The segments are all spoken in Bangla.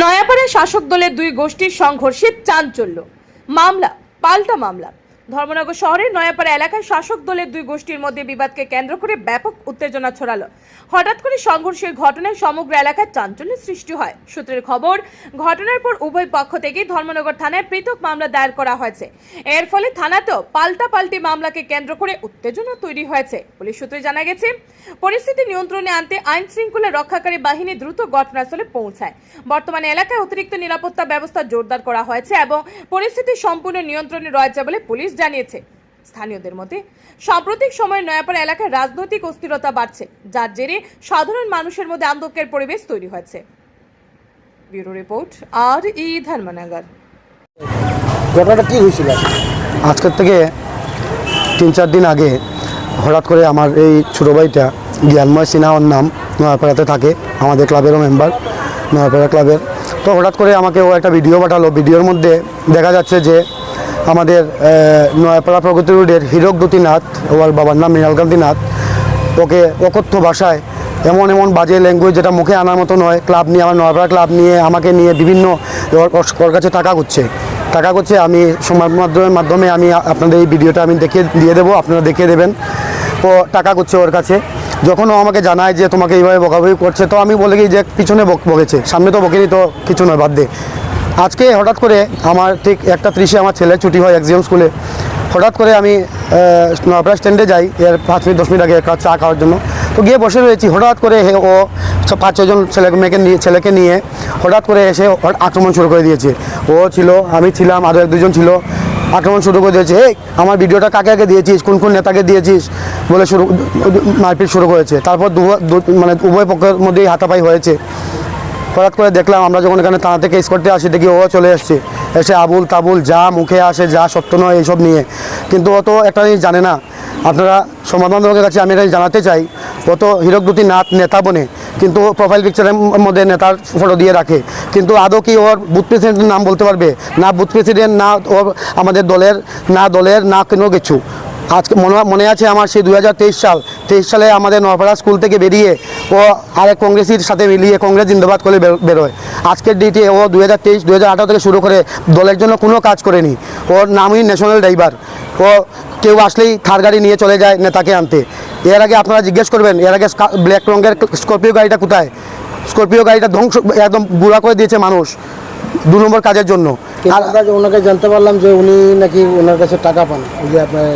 নয়াপাড়ায় শাসক দলের দুই গোষ্ঠীর সংঘর্ষে চাঞ্চল্য। মামলা পাল্টা মামলা। ধর্মনগর শহরের নয়াপাড়া এলাকায় শাসক দলের দুই গোষ্ঠীর মধ্যে বিবাদকে কেন্দ্র করে ব্যাপক উত্তেজনা ছড়ালো। হঠাৎ করে সংঘর্ষের ঘটনায় সমগ্র এলাকায় চাঞ্চল্যের সৃষ্টি হয়। সূত্রের খবর, ঘটনার পর উভয় পক্ষ থেকে ধর্মনগর থানায় পৃথক মামলা দায়ের করা হয়েছে। এর ফলে থানাতেও পাল্টা পাল্টি মামলাকে কেন্দ্র করে উত্তেজনা তৈরি হয়েছে পুলিশ সূত্রে জানা গেছে। পরিস্থিতি নিয়ন্ত্রণে আনতে আইন শৃঙ্খলা রক্ষাকারী বাহিনী দ্রুত ঘটনাস্থলে পৌঁছায়। বর্তমানে এলাকায় অতিরিক্ত নিরাপত্তা ব্যবস্থা জোরদার করা হয়েছে এবং পরিস্থিতি সম্পূর্ণ নিয়ন্ত্রণে রয়েছে বলে পুলিশ জানিয়েছে। স্থানীয়দের মতে সাম্প্রতিক সময়ে নয়াপাড়া এলাকায় রাজনৈতিক অস্থিরতা বাড়ছে যার জেরে সাধারণ মানুষের মধ্যে আন্দোলনের পরিবেশ তৈরি হয়েছে। ব্যুরো রিপোর্ট আর ই ধর্মনগর। ঘটনাটা কি হয়েছিল? আজকের থেকে তিন চার দিন আগে হঠাৎ করে আমার এই ছোটো ভাইটা জ্ঞানময় সিনহা ওর নাম নয়াপাড়াতে থাকে আমাদের ক্লাবেরও মেম্বার নয়াপাড়া ক্লাবের। তো হঠাৎ করে আমাকে ও একটা ভিডিও পাঠালো। ভিডিওর মধ্যে দেখা যাচ্ছে যে আমাদের নয়াপাড়া প্রগতি রোডের হীরক দুতিনাথ ওর বাবার নাম মৃণালকান্তি নাথ ওকে অকথ্য ভাষায় এমন এমন বাজে ল্যাঙ্গুয়েজ যেটা মুখে আনার মতো নয় ক্লাব নিয়ে, আমার নয়াপাড়া ক্লাব নিয়ে, আমাকে নিয়ে বিভিন্ন ওর- কাছে টাকা করছে টাকা করছে আমি সংবাদ মাধ্যমের মাধ্যমে আমি আপনাদের এই ভিডিওটা আমি দেখিয়ে দিয়ে দেবো, আপনারা দেখিয়ে দেবেন। ও টাকা করছে ওর কাছে। যখন ও আমাকে জানায় যে তোমাকে এইভাবে বকাবকি করছে, তো আমি বলে কি যে পিছনে বক- বকেছে, সামনে তো বকেনি তো, কিছু নয়, বাদ দে। আজকে হঠাৎ করে আমার ঠিক একটা ত্রিশে আমার ছেলে ছুটি হয় এক্সিএম স্কুলে হঠাৎ করে আমি নয়াপাড়া স্ট্যান্ডে যাই, এর পাঁচ মিনিট, দশ মিনিট আগে চা খাওয়ার জন্য। তো গিয়ে বসে রয়েছি, হঠাৎ করে ও পাঁচ ছজন ছেলে মেয়েকে নিয়ে, ছেলেকে নিয়ে হঠাৎ করে এসে আক্রমণ শুরু করে দিয়েছে। ও ছিল, আমি ছিলাম আরও এক, দুজন ছিল, আক্রমণ শুরু করে দিয়েছে। এই, আমার ভিডিওটা কাকে আগে দিয়েছিস? কোন কোন নেতাকে দিয়েছিস? বলে শুরু, মারপিট শুরু করেছে। তারপর দু- মানে উভয় পক্ষের মধ্যেই হাতাপাই হয়েছে। হঠাৎ করে দেখলাম আমরা যখন এখানে থানা থেকে স্কটে আসি, দেখি ও চলে এসছে। এসে আবুল তাবুল যা মুখে আসে, যা সত্য নয়, এইসব নিয়ে। কিন্তু অত একটা জিনিস জানে না। আপনারা সমাধানের কাছে আমি এটা জানাতে চাই অত তো হিরকদুতি নাথ নেতা বনে, কিন্তু প্রোফাইল পিকচারের মধ্যে নেতার ফটো দিয়ে রাখে। কিন্তু আদৌ কি ওর বুথ প্রেসিডেন্টের নাম বলতে পারবে? না বুথ প্রেসিডেন্ট না ওর আমাদের দলের, না দলের, না কোনো কিছু। আজকে মনে মনে আছে আমার সেই দু হাজার তেইশ সাল। তেইশ সালে আমাদের নপাড়া স্কুল থেকে বেরিয়ে ও আরেক কংগ্রেসের সাথে মিলিয়ে কংগ্রেস জিন্দাবাদ করে বের- বেরোয়। আজকের ডেটে ও দু হাজার তেইশ দু থেকে শুরু করে দলের জন্য কোনো কাজ করেনি। ওর নামই ন্যাশনাল ড্রাইভার ও কেউ আসলেই থার গাড়ি নিয়ে চলে যায় নেতাকে আনতে। এর আগে আপনারা জিজ্ঞেস করবেন, এর আগে ব্ল্যাক রঙের স্করপিও গাড়িটা কোথায়? স্করপিও গাড়িটা ধ্বংস একদম বুড়া করে দিয়েছে মানুষ। দু নম্বর কাজের জন্য। আর ওনাকে জানতে পারলাম যে উনি নাকি ওনার কাছে টাকা পান ওই যে আপনার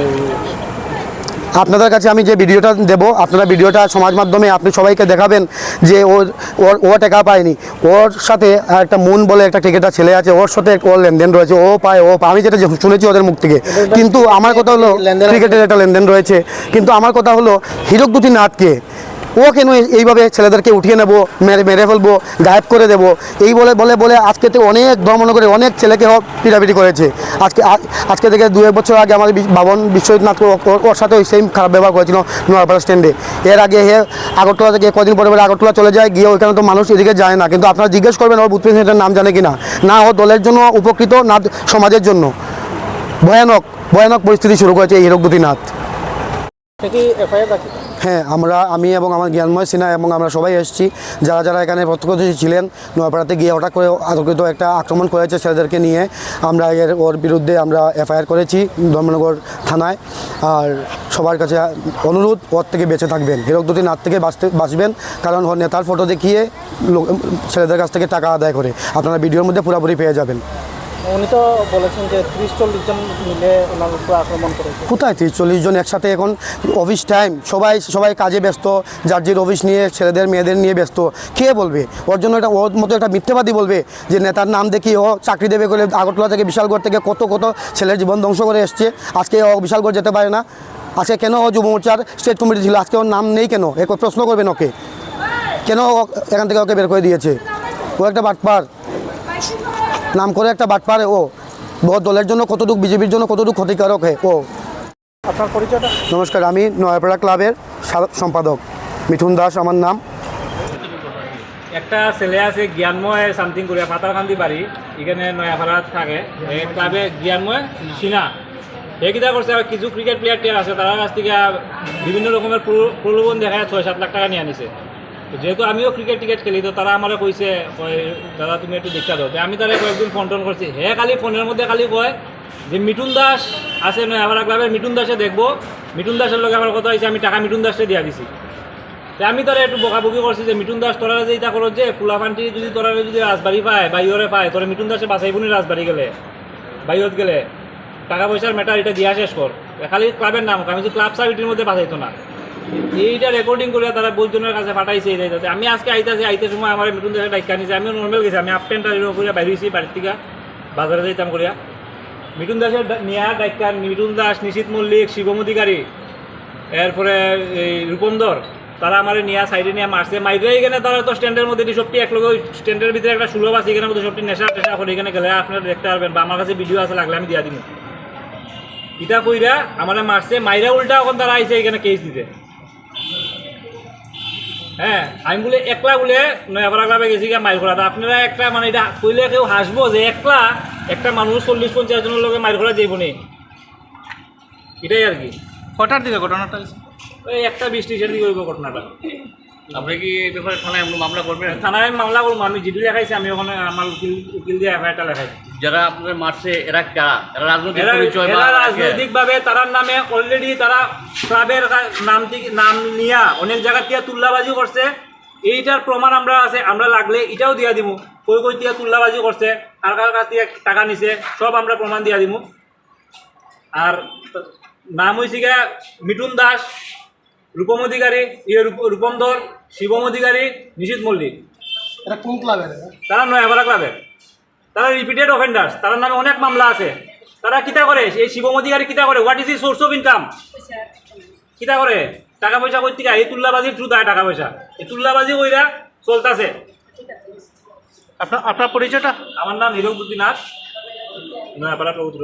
আপনাদের কাছে আমি যে ভিডিওটা দেব আপনারা ভিডিওটা সমাজ মাধ্যমে আপনি সবাইকে দেখাবেন যে ওর ওর ও টাকা পায়নি। ওর সাথে একটা মুন বলে একটা টিকেটার ছেলে আছে ওর সাথে ওর লেনদেন রয়েছে ও পায় ও পায়। আমি যেটা শুনেছি ওদের মুখ থেকে। কিন্তু আমার কথা হলো ক্রিকেটের একটা লেনদেন রয়েছে। কিন্তু আমার কথা হলো হিরক দুটি নাথকে ও কেন এইভাবে ছেলেদেরকে উঠিয়ে নেব, মেরে মেরে ফেলব, গায়েব করে দেবো? এই বলে বলে বলে আজকে তো অনেক ধর্মনগরে অনেক ছেলেকে হোক পিটাপিটি করেছে। আজকে আজকে থেকে দু এক বছর আগে আমাদের বি- বাবন বিশ্বজিৎ নাথ ও- ও- ওর সাথে ওই সেম খারাপ ব্যবহার করেছিল নোয়াপাড়া স্ট্যান্ডে এর আগে হে আগরতলা থেকে কদিন পরে পরে আগরতলা চলে যায়, গিয়ে ওইখানে তো মানুষ এদিকে যায় না। কিন্তু আপনারা জিজ্ঞেস করবেন ওর বুথ নাম জানে কি না না ও দলের জন্য উপকৃত, না সমাজের জন্য। ভয়ানক ভয়ানক পরিস্থিতি শুরু করেছে এই হিরক কি এফআইআর হ্যাঁ আমরা, আমি এবং আমার জ্ঞানময় সিনহা এবং আমরা সবাই এসেছি। যারা যারা এখানে প্রত্যক্ষদর্শী ছিলেন, নোয়াপাড়াতে গিয়ে হঠাৎ করে আতঙ্কিত একটা আক্রমণ করেছে ছেলেদেরকে নিয়ে, আমরা এর, ওর বিরুদ্ধে আমরা এফআইআর করেছি ধর্মনগর থানায়। আর সবার কাছে অনুরোধ, ওর থেকে বেঁচে থাকবেন। হিরকদুতি নাথ থেকে বাঁচতে, বাঁচবেন। কারণ ওর নেতার ফটো দেখিয়ে ছেলেদের কাছ থেকে টাকা আদায় করে। আপনারা ভিডিওর মধ্যে পুরোপুরি পেয়ে যাবেন। উনি তো বলেছেন যে ত্রিশ চল্লিশ জন মিলে ওনার উপর আক্রমণ করেছে। কোথায় তিরিশ চল্লিশ জন একসাথে এখন? অফিস টাইম সবাই সবাই কাজে ব্যস্ত, যার যে অফিস নিয়ে ছেলেদের, মেয়েদের নিয়ে ব্যস্ত। কে বলবে? ওর জন্য এটা ওর মতো একটা মিথ্যেবাদী বলবে যে নেতার নাম দেখি ও চাকরি দেবে করে আগরতলা থেকে বিশালগড় থেকে কত কত ছেলের জীবন ধ্বংস করে এসছে। আজকে ও বিশালগড় যেতে পারে না। আজকে কেন ও যুব মোর্চার স্টেট কমিটি ছিল? আজকে ওর নাম নেই কেন? এ প্রশ্ন করবেন ওকে। কেন এখান থেকে ওকে বের করে দিয়েছে? ও একটা বাটপার। নাম করে একটা বাটপার ও। ও দলের জন্য কতটুকু বিজেপির জন্য কতটুকু ক্ষতিকারক হে ও। আপনার পরিচয়টা? নমস্কার আমি নয়াপাড়া ক্লাবের সম্পাদক মিঠুন দাস আমার নাম। একটা ছেলে আছে জ্ঞানময় সামথিং করে পাতারকান্দি বাড়ি এখানে নয়াপাড়া থাকে। এই ক্লাবে জ্ঞানময় সিনা। এই কিতা করছে আর কিছু ক্রিকেট প্লেয়ার টিয়ার আছে তার কাছ থেকে বিভিন্ন রকমের প্র- প্রলোভন দেখায় ছয় সাত লাখ টাকা নিয়ে আনিছে। যেহেতু আমিও ক্রিকেট টিকেট খেলি, তো তারা আমারে কইছে দাদা, তুমি একটু দেখা দাও। আমি তারা কয়েকদিন ফোন টোন করছি। হে খালি ফোনের মধ্যে খালি কয় যে, মিঠুন দাস আছে নয় আমার ক্লাবের মিঠুন দাসে দেখব। মিঠুন দাসের লগে আমার কথা হয়েছে আমি টাকা মিঠুন দাসে দিয়া দিছি। তো আমি তারা একটু বকাবকি করছি যে, মিঠুন দাস তোরা যে ইটা করো যে, ফুলাফান্টি যদি তোরা যদি রাজবাড়ি পায় বাইরে পায়, তোরা মিঠুন দাসে বাঁচাইবনি রাজবাড়ি গেলে বাইরত গেলে, টাকা পয়সার ম্যাটার এটা দিয়া শেষ কর। খালি ক্লাবের নাম। আমি যে ক্লাব সার্ভিটির মধ্যে বাঁচাইতো না। এইটা রেকর্ডিং করে তারা বৈজনের কাছে পাঠাইছে এই যাতে আমি আজকে আইতাছি, আইতে সময় আমার মিটুন দেশে ডাইকা নিছে। আমিও নর্মাল গেছি, আমি হাফ প্যান্ট করে বাইরে হয়েছি বাড়ির থেকে, বাজারে যাইতাম করিয়া মিটুন দাসের নিয়া ডাইকা মিটুন দাস, নিশিত মল্লিক, শিবম অধিকারী, এরপরে এই রূপমদর তারা আমার নিয়া সাইডে নিয়ে মারছে। মাইরে এখানে তারা তো স্ট্যান্ডের মধ্যে সবটি এক লগে স্ট্যান্ডের ভিতরে একটা সুলভ আছে, এখানে সবটি নেশা টেশা করে এখানে গেলে আপনারা দেখতে পারবেন, বা আমার কাছে ভিডিও আছে, লাগলে আমি দিয়া দিন ইটা কইরা আমার মারছে। মাইরা উল্টা এখন তারা আইছে এখানে কেস দিতে। হ্যাঁ আমি বলে একলা বলে নয়াপাড়া ক্লাবে গেছি গিয়ে মাইল করা আপনারা একটা মানে এটা কইলে কেউ হাসবো যে একলা একটা মানুষ চল্লিশ পঞ্চাশ জনের লোকে মাইল করা যাইব নি। এটাই আর কি। হঠাৎ দিকে ঘটনাটা ওই একটা বৃষ্টি সেটি দিকে হইব ঘটনাটা। আপনি কি এই ব্যাপারে থানায় আমরা মামলা করবেন থানায় মামলা করব আমি জিডি লেখাইছি আমি ওখানে আমার উকিল উকিল দিয়ে এফআইআরটা লেখাই যারা আপনাদের মারছে এরা কারা? এরা রাজনৈতিক পরিচয় এরা এরা রাজনৈতিকভাবে তারার নামে অলরেডি তারা ক্লাবের নাম নাম নিয়া অনেক জায়গা থেকে তুল্লাবাজি করছে। এইটার প্রমাণ আমরা আছে আমরা লাগলে এটাও দিয়া দিব কই কই থেকে তুল্লাবাজি করছে কার কার কাছ থেকে টাকা নিছে সব আমরা প্রমাণ দিয়া দিব আর নাম হয়েছে মিঠুন দাস রূপম অধিকারী ইয়ে রূপ- রূপম ধর। শিবম অধিকারী নিশীত মল্লিক। এটা কোন ক্লাবের তারা নয়াপাড়া ক্লাবের। তারা রিপিটেড অফেন্ডার্স তার নামে অনেক মামলা আছে। তারা কিতা করে? এই শিবম অধিকারী কিতা করে? What is the source of income কিতা করে? টাকা পয়সা কই থেকে? এই তুল্লাবাজির থ্রু দেয় টাকা পয়সা এই তুল্লাবাজি কইরা চলতেছে। আপনার আপনার পরিচয়টা? আমার নাম হিরকবুদ্দিন নাথ। নয়াপাড়া প্রভুতুর